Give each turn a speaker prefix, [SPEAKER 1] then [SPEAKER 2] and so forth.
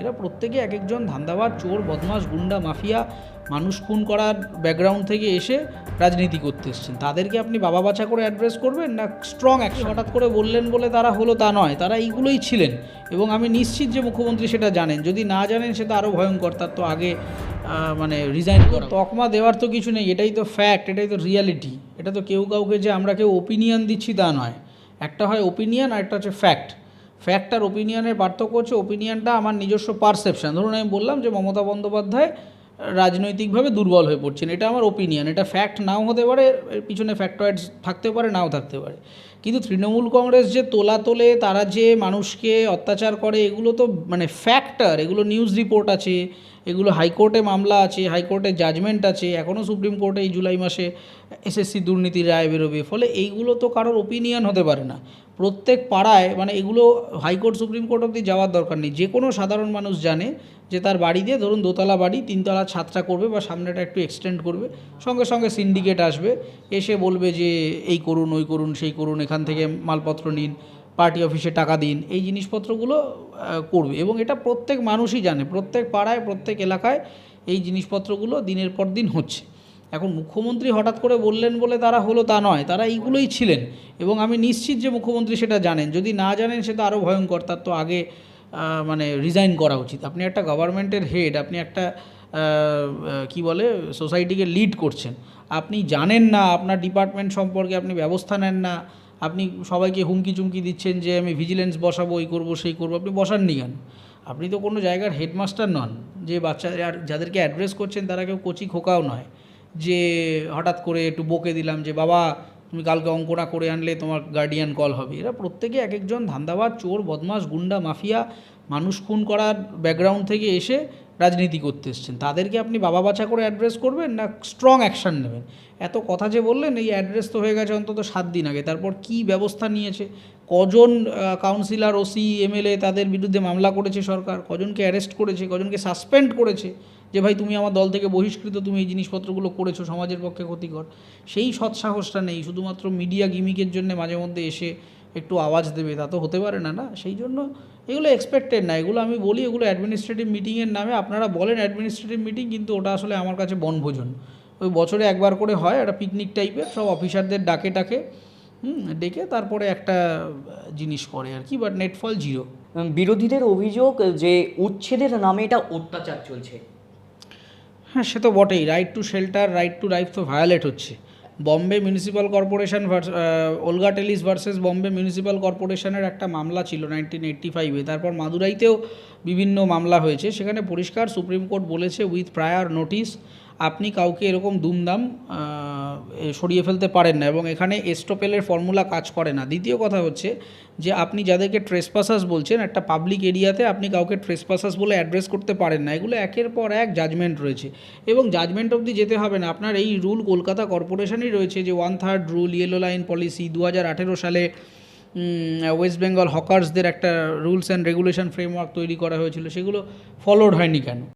[SPEAKER 1] এরা প্রত্যেকে এক একজন ধান্দাবাদ চোর বদমাস গুন্ডা মাফিয়া মানুষ খুন করার ব্যাকগ্রাউন্ড থেকে এসে রাজনীতি করতে এসছেন। তাদেরকে আপনি বাবা বাছা করে অ্যাড্রেস করবেন না স্ট্রং অ্যাকশন হঠাৎ করে বললেন বলে তারা হলো তা নয় তারা এইগুলোই ছিলেন। এবং আমি নিশ্চিত যে মুখ্যমন্ত্রী সেটা জানেন। যদি না জানেন সেটা আরও ভয়ঙ্কর তার তো আগে মানে রিজাইন করা। তকমা দেওয়ার তো কিছু নেই এটাই তো ফ্যাক্ট এটাই তো রিয়ালিটি এটা তো কেউ কাউকে যে আমরা কেউ ওপিনিয়ন দিচ্ছি তা নয়। একটা হয় ওপিনিয়ন আর একটা হচ্ছে ফ্যাক্ট ফ্যাক্ট আর ওপিনিয়নের পার্থক্য হচ্ছে ওপিনিয়নটা আমার নিজস্ব পারসেপশান ধরুন আমি বললাম যে মমতা বন্দ্যোপাধ্যায় রাজনৈতিকভাবে দুর্বল হয়ে পড়ছেন। এটা আমার ওপিনিয়ন এটা ফ্যাক্ট নাও হতে পারে পিছনে ফ্যাক্টয়েডস থাকতে পারে, নাও থাকতে পারে। কিন্তু তৃণমূল কংগ্রেস যে তোলা তোলে, তারা যে মানুষকে অত্যাচার করে, এগুলো তো মানে ফ্যাক্টর এগুলো নিউজ রিপোর্ট আছে, এগুলো হাইকোর্টে মামলা আছে হাইকোর্টে জাজমেন্ট আছে এখনও সুপ্রিম কোর্টে এই জুলাই মাসে এসএসসি দুর্নীতির রায় বেরোবে, ফলে এইগুলো তো কারোর ওপিনিয়ন হতে পারে না। প্রত্যেক পাড়ায় মানে এগুলো হাইকোর্ট সুপ্রিম কোর্ট অবধি যাওয়ার দরকার নেই। যে কোনো সাধারণ মানুষ জানে যে তার বাড়িতে ধরুন দোতলা বাড়ি, তিনতলা ছাদটা করবে বা সামনেটা একটু এক্সটেন্ড করবে, সঙ্গে সঙ্গে সিন্ডিকেট আসবে, এসে বলবে যে এই করুন, ওই করুন, সেই করুন এখান থেকে মালপত্র নিন, পার্টি অফিসে টাকা দিন, এই জিনিসপত্রগুলো করবে। এবং এটা প্রত্যেক মানুষই জানে, প্রত্যেক পাড়ায়, প্রত্যেক এলাকায় এই জিনিসপত্রগুলো দিনের পর দিন হচ্ছে। এখন মুখ্যমন্ত্রী হঠাৎ করে বললেন বলে তারা হলো তা নয়, তারা এইগুলোই ছিলেন। এবং আমি নিশ্চিত যে মুখ্যমন্ত্রী সেটা জানেন। যদি না জানেন সেটা আরও ভয়ঙ্কর, তার তো আগে মানে রিজাইন করা উচিত। আপনি একটা গভর্নমেন্টের হেড আপনি একটা কি বলে সোসাইটিকে লিড করছেন। আপনি জানেন না, আপনার ডিপার্টমেন্ট সম্পর্কে আপনি ব্যবস্থা নেন না আপনি সবাইকে হুমকি চুমকি দিচ্ছেন যে আমি ভিজিলেন্স বসাবো, এই করব, সেই করব, আপনি বসাননি কেন? আপনি তো কোনো জায়গার হেডমাস্টার নন, যে বাচ্চা আর যাদেরকে অ্যাড্রেস করছেন তারা কেউ কচি খোকাও নয়। যে হঠাৎ করে একটু বকে দিলাম যে, বাবা, তুমি কালকে অঙ্কনা করে আনলে তোমার গার্ডিয়ান কল হবে। এরা প্রত্যেকে এক একজন ধান্দাবাজ, চোর বদমাস গুন্ডা, মাফিয়া, মানুষ খুন করার ব্যাকগ্রাউন্ড থেকে এসে রাজনীতি করতে এসছেন। তাদেরকে আপনি বাবা বাছা করে অ্যাড্রেস করবেন না স্ট্রং অ্যাকশন নেবেন? এত কথা যে বললেন, এই অ্যাড্রেস তো হয়ে গেছে অন্তত সাত দিন আগে। তারপর কি ব্যবস্থা নিয়েছে? কজন কাউন্সিলর ওসি এমএলএ তাদের বিরুদ্ধে মামলা করেছে সরকার? কজনকে অ্যারেস্ট করেছে? কজনকে সাসপেন্ড করেছে? যে ভাই, তুমি আমার দল থেকে বহিষ্কৃত, তুমি এই জিনিসপত্রগুলো করেছ, সমাজের পক্ষে ক্ষতিকর। সেই সৎসাহসটা নেই। শুধুমাত্র মিডিয়া গিমিকের জন্য মাঝে মধ্যে এসে একটু আওয়াজ দেবে, তা তো হতে পারে না না? সেই জন্য এগুলো এক্সপেক্টেড না এগুলো আমি বলি এগুলো অ্যাডমিনিস্ট্রেটিভ মিটিংয়ের নামে আপনারা বলেন অ্যাডমিনিস্ট্রেটিভ মিটিং কিন্তু ওটা আসলে আমার কাছে বনভোজন। ওই বছরে একবার করে হয় একটা পিকনিক টাইপের সব অফিসারদের ডাকে ডাকে হুম ডেকে তারপরে একটা জিনিস করে আর কি বাট নেটফল জিরো
[SPEAKER 2] বিরোধীদের অভিযোগ যে উচ্ছেদের নামে এটা অত্যাচার চলছে।
[SPEAKER 1] হ্যাঁ সে তো বটেই right to shelter right to life তো ভায়োলেট হচ্ছে। Bombay municipal corporation Olga Tellis versus Bombay municipal কর্পোরেশনের একটা মামলা ছিল নাইনটিন এইটটি ফাইভে তারপর মাদুরাইতেও বিভিন্ন মামলা হয়েছে। সেখানে পরিষ্কার সুপ্রিম কোর্ট বলেছে উইথ প্রায়ার নোটিশ আপনি কাউকে এরকম দুমদাম সরিয়ে ফেলতে পারেন না এবং এখানে এস্টোপেলের ফর্মুলা কাজ করে না। দ্বিতীয় কথা হচ্ছে যে আপনি যাদেরকে ট্রেসপাসাস বলছেন, একটা পাবলিক এরিয়াতে আপনি কাউকে ট্রেসপাসাস বলে অ্যাড্রেস করতে পারেন না। এগুলো একের পর এক জাজমেন্ট রয়েছে। এবং জাজমেন্ট অবধি যেতে হবে না। আপনার এই রুল কলকাতা কর্পোরেশনই রয়েছে যে one third rule yellow line policy দু হাজার আঠেরো সালে ওয়েস্ট বেঙ্গল হকার্সদের একটা রুলস অ্যান্ড রেগুলেশন ফ্রেমওয়ার্ক তৈরি করা হয়েছিল। সেগুলো ফলোড হয়নি কেন?